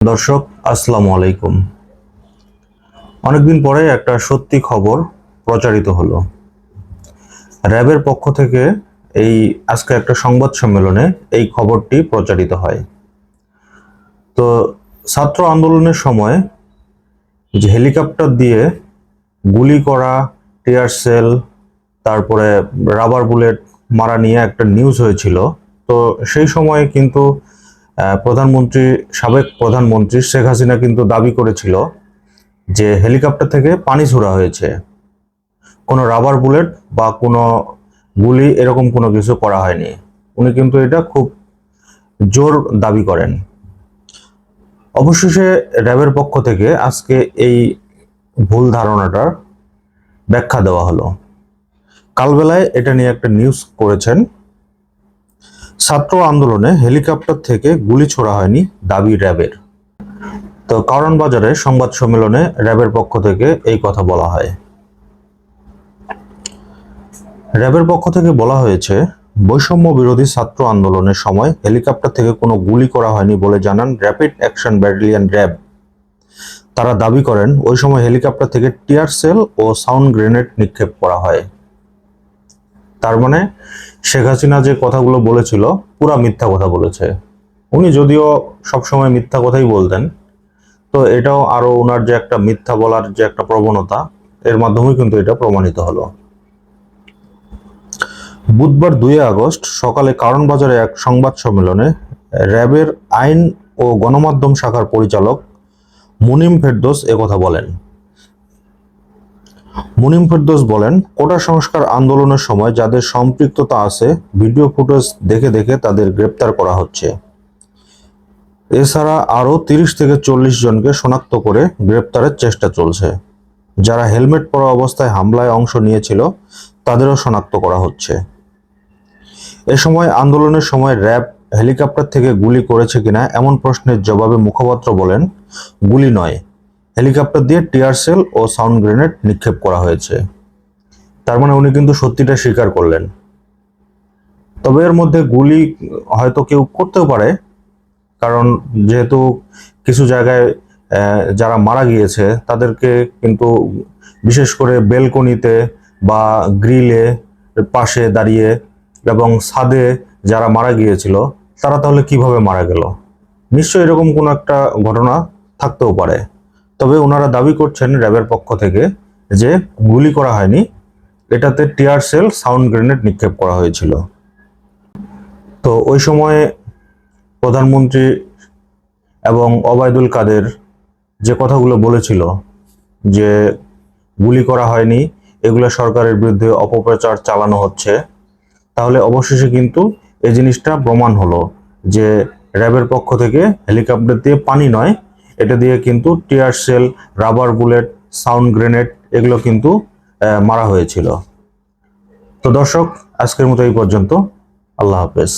দর্শক, আসসালামু আলাইকুম। অনেকদিন পরে একটা সত্যি খবর প্রচারিত হলো। র্যাবের পক্ষ থেকে এই আজকে একটা সংবাদ সম্মেলনে এই খবরটি প্রচারিত হয়। তো ছাত্র আন্দোলনের সময় যে হেলিকপ্টার দিয়ে গুলি করা, টিয়ার সেল, তারপরে রাবার বুলেট মারা নিয়ে একটা নিউজ হয়েছিল, তো সেই সময় কিন্তু প্রধানমন্ত্রী, সাবেক প্রধানমন্ত্রী শেখ হাসিনা কিন্তু দাবি করেছিল যে হেলিকপ্টার থেকে পানি ছোড়া হয়েছে। কোনো রাবার বুলেট বা কোনো গুলি এরকম কোনো কিছু করা হয়নি। উনি কিন্তু এটা খুব জোর দাবি করেন। অবশেষে র্যাবের পক্ষ থেকে আজকে এই ভুল ধারণাটার ব্যাখ্যা দেওয়া হলো। কালবেলায় এটা নিয়ে একটা নিউজ করেছেন ছাত্র আন্দোলনে হেলিকপ্টার থেকে গুলি ছোড়া হয়নি দাবি র্যাবের। তো কারণ বাজারে সংবাদ সম্মেলনে র্যাবের পক্ষ থেকে এই কথা বলা হয়। র্যাবের পক্ষ থেকে বলা হয়েছে, বৈষম্য বিরোধী ছাত্র আন্দোলনের সময় হেলিকপ্টার থেকে কোনো গুলি করা হয়নি বলে জানান র্যাপিড অ্যাকশন ব্যাটালিয়ন র্যাব তারা দাবি করেন, ওই সময় হেলিকপ্টার থেকে টিয়ার সেল ও সাউন্ড গ্রেনেড নিক্ষেপ করা হয়। তার মানে শেখ হাসিনা যে কথাগুলো বলেছিল, পুরা মিথ্যা কথা বলেছে। উনি যদিও সবসময় মিথ্যা কথাই বলতেন, তো এটাও আরও ওনার যে একটা মিথ্যা বলার যে একটা প্রবণতা, এর মাধ্যমে কিন্তু এটা প্রমাণিত হলো। বুধবার দুই আগস্ট সকালে কারণ বাজারে এক সংবাদ সম্মেলনে র্যাবের আইন ও গণমাধ্যম শাখার পরিচালক মুনিম ফেরদোস একথা বলেন। মুনিম ফেরদোস বলেন, কোটা সংস্কার আন্দোলনের সময় যাদের সম্পৃক্ততা আছে, ভিডিও ফুটেজ দেখে দেখে তাদের গ্রেপ্তার করা হচ্ছে। এছাড়া আরও তিরিশ থেকে চল্লিশ জনকে শনাক্ত করে গ্রেপ্তারের চেষ্টা চলছে। যারা হেলমেট পরা অবস্থায় হামলায় অংশ নিয়েছিল, তাদেরও শনাক্ত করা হচ্ছে। এ সময় আন্দোলনের সময় র্যাব হেলিকপ্টার থেকে গুলি করেছে কিনা এমন প্রশ্নের জবাবে মুখপাত্র বলেন, গুলি নয়। হেলিকপ্টার দিয়ে টিয়ার সেল ও সাউন্ড গ্রেনেড নিক্ষেপ করা হয়েছে। তার মানে উনি কিন্তু সত্যিটা স্বীকার করলেন। তবে এর মধ্যে গুলি হয়তো কেউ করতেও পারে, কারণ যেহেতু কিছু জায়গায় যারা মারা গিয়েছে, তাদেরকে কিন্তু বিশেষ করে বেলকনিতে বা গ্রিলে পাশে দাঁড়িয়ে এবং ছাদে যারা মারা গিয়েছিল, তারা তাহলে কীভাবে মারা গেল? নিশ্চয়ই এরকম কোনো একটা ঘটনা থাকতেও পারে। তবে ওনারা দাবি করছেন র্যাবের পক্ষ থেকে যে গুলি করা হয়নি, এটাতে টিয়ার সেল, সাউন্ড গ্রেনেড নিক্ষেপ করা হয়েছিল। তো ওই সময়ে প্রধানমন্ত্রী এবং অবায়দুল কাদের যে কথাগুলো বলেছিল, যে গুলি করা হয়নি, এগুলো সরকারের বিরুদ্ধে অপপ্রচার চালানো হচ্ছে, তাহলে অবশেষে কিন্তু এই জিনিসটা প্রমাণ হলো যে র্যাবের পক্ষ থেকে হেলিকপ্টার দিয়ে পানি নয় এটা দিয়ে কিন্তু tear shell rubber bullet sound grenade এগুলো কিন্তু মারা হয়েছিল। তো দর্শক, আজকের মতো এই পর্যন্ত। আল্লাহ হাফেজ।